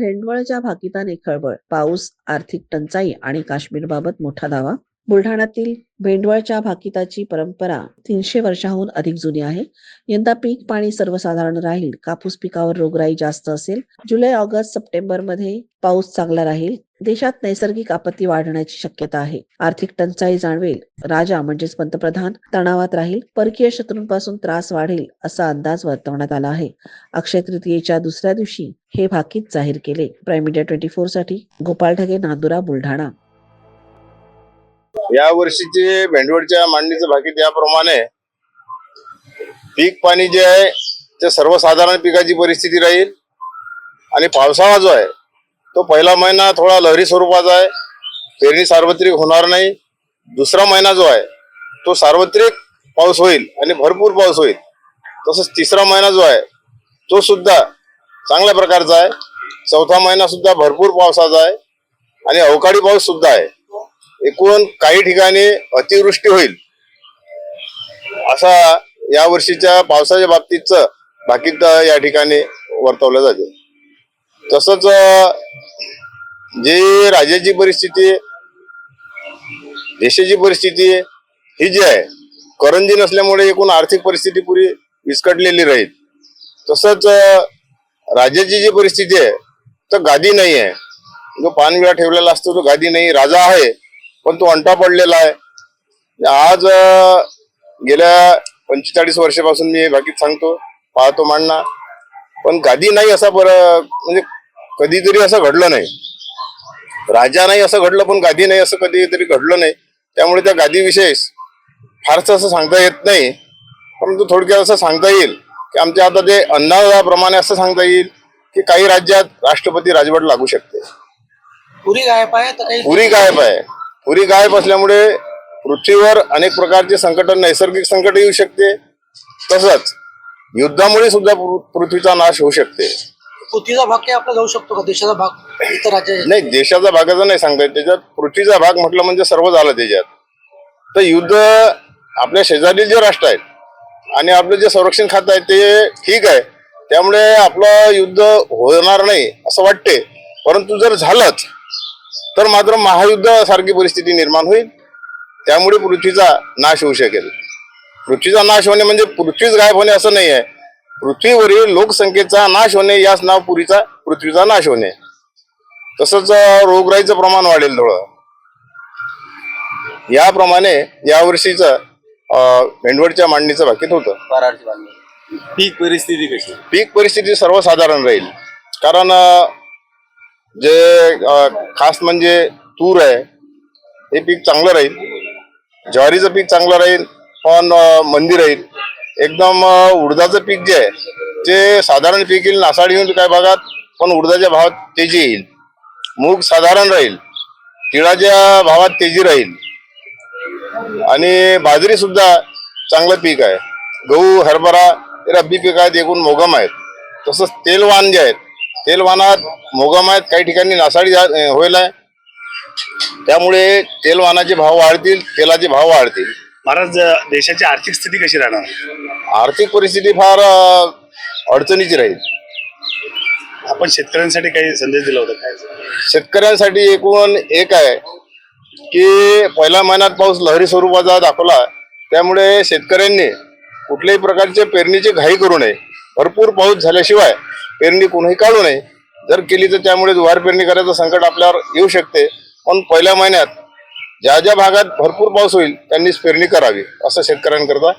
भेंडवळच्या भाकिताने खळबळ पाऊस आर्थिक टंचाई आणि काश्मीरबाबत मोठा दावा बुलढाण्यातील भेंडवळच्या भाकिताची परंपरा तीनशे वर्षाहून अधिक जुनी आहे. यंदा पीक पाणी सर्वसाधारण राहील. कापूस पिकावर रोगराई जास्त असेल. जुलै ऑगस्ट सप्टेंबरमध्ये पाऊस चांगला राहील. देशात नैसर्गिक आपत्ती वाढण्याची शक्यता आहे. आर्थिक टंचाई जाणवेल. राजा म्हणजेच पंतप्रधान तणावात राहील. परकीय शत्रूंपासून त्रास वाढेल असा अंदाज वर्तवण्यात आला आहे. अक्षय तृतीयेच्या दुसऱ्या दिवशी हे भाकीत जाहीर केले. प्राईम मीडिया ट्वेंटी फोरसाठी गोपाळ ढगे नांदुरा बुलढाणा. या वर्षीचे भेंडवळच्या मांडणीचं भाकीत याप्रमाणे पीक पाणी जे आहे ते सर्वसाधारण पिकाची परिस्थिती राहील. आणि पावसाळा जो आहे तो पहिला महिना थोडा लहरी स्वरूपाचा आहे. पेरणी सार्वत्रिक होणार नाही. दुसरा महिना जो आहे तो सार्वत्रिक पाऊस होईल आणि भरपूर पाऊस होईल. तसंच तिसरा महिना जो आहे तो सुद्धा चांगल्या प्रकारचा आहे. चौथा महिना सुद्धा भरपूर पावसाचा आहे. आणि अवकाळी पाऊस सुद्धा आहे. एकूण काही ठिकाणी अतिवृष्टी होईल. असा या वर्षीच्या पावसाच्या बाबतीतच भाकीत या ठिकाणी वर्तवलं जाते. तसंच जी जे राज्याची परिस्थिती देशाची परिस्थिती ही जी आहे करंजी नसल्यामुळे एकूण आर्थिक परिस्थिती पुरी विस्कटलेली राहील. तसंच राज्याची जी परिस्थिती आहे तर गादी नाही आहे जो पानविळा ठेवलेला असतो तो गादी नाही. राजा आहे पण तो अंटा पडलेला आहे. आज गेल्या पंचेचाळीस वर्षापासून मी बाकीत सांगतो पाहतो मांडणा. पण गादी नाही असा बर म्हणजे कधीतरी असं घडलं नाही. राजा नाही असं घडलं पण गादी नाही असं कधीतरी घडलं नाही. त्यामुळे त्या गादीविषयी फारसं असं सांगता येत नाही. परंतु थोडक्यात असं सांगता येईल की आमच्या आता ते अंदाजाप्रमाणे असं सांगता येईल की काही राज्यात राष्ट्रपती राजवट लागू शकते. पुरी गायब आहे पुरी गायब आहे. पुरी गायब असल्यामुळे पृथ्वीवर अनेक प्रकारचे संकट नैसर्गिक संकट येऊ शकते. तसंच युद्धामुळे सुद्धा पृथ्वीचा नाश होऊ शकते. पृथ्वीचा भाग काही आपला जाऊ शकतो का? देशाचा भाग इतर राज्य नाही देशाचा भागाचा नाही सांगता येत. त्याच्यात पृथ्वीचा भाग म्हटलं म्हणजे सर्व झालं त्याच्यात. तर युद्ध आपल्या शेजारील जे राष्ट्र आहेत आणि आपलं जे संरक्षण खातं आहे ते ठीक आहे. त्यामुळे आपलं युद्ध होणार नाही असं वाटते. परंतु जर झालंच तर मात्र महायुद्ध सारखी परिस्थिती निर्माण होईल. त्यामुळे पृथ्वीचा नाश होऊ शकेल. पृथ्वीचा नाश होणे म्हणजे पृथ्वीच गायब होणे असं नाही आहे. पृथ्वीवरील लोकसंख्येचा नाश होणे याच नाव पुरीचा पृथ्वीचा नाश होणे. तसंच रोगराईचं प्रमाण वाढेल थोडं. याप्रमाणे यावर्षीच भेंडवडच्या मांडणीचं बाकीत होतं. पीक परिस्थिती कशी? पीक परिस्थिती सर्वसाधारण राहील. कारण जे खास म्हणजे तूर आहे हे पीक चांगलं राहील. ज्वारीचं पीक चांगलं राहील पण मंदी राहील. एकदम उडदाचं पीक जे आहे ते साधारण पीक येईल नासाडी येऊन काय भागात पण उडदाच्या भावात तेजी येईल. मूग साधारण राहील तिळाच्या भावात तेजी राहील. आणि बाजरी सुद्धा चांगलं पीक आहे. गहू हरभरा हे रब्बी पीक आहेत एकूण मोगम आहेत. तसंच तेलवान जे आहेत तेलवानात मोगम आहेत काही ठिकाणी नासाडी होईल आहे. त्यामुळे तेलवानाचे भाव वाढतील तेलाचे भाव वाढतील. महाराज देशाची आर्थिक स्थिती कशी राहणार? आर्थिक परिस्थिती फार अडचणीची राहील. आपण शेतकऱ्यांसाठी काही संदेश दिला होता काय? शेतकऱ्यांसाठी एकूण एक आहे की पहिल्या महिन्यात पाऊस लहरी स्वरूपाचा दाखवला. त्यामुळे शेतकऱ्यांनी कुठल्याही प्रकारचे पेरणीची घाई करू नये. भरपूर पाऊस झाल्याशिवाय पेरणी कोणीही काढू नये. जर केली तर त्यामुळे वार पेरणी करायचं संकट आपल्यावर येऊ शकते. पण पहिल्या महिन्यात ज्या ज्या भागात भरपूर पाऊस होईल त्यांनीच पेरणी करावी असं शेतकऱ्यांकरता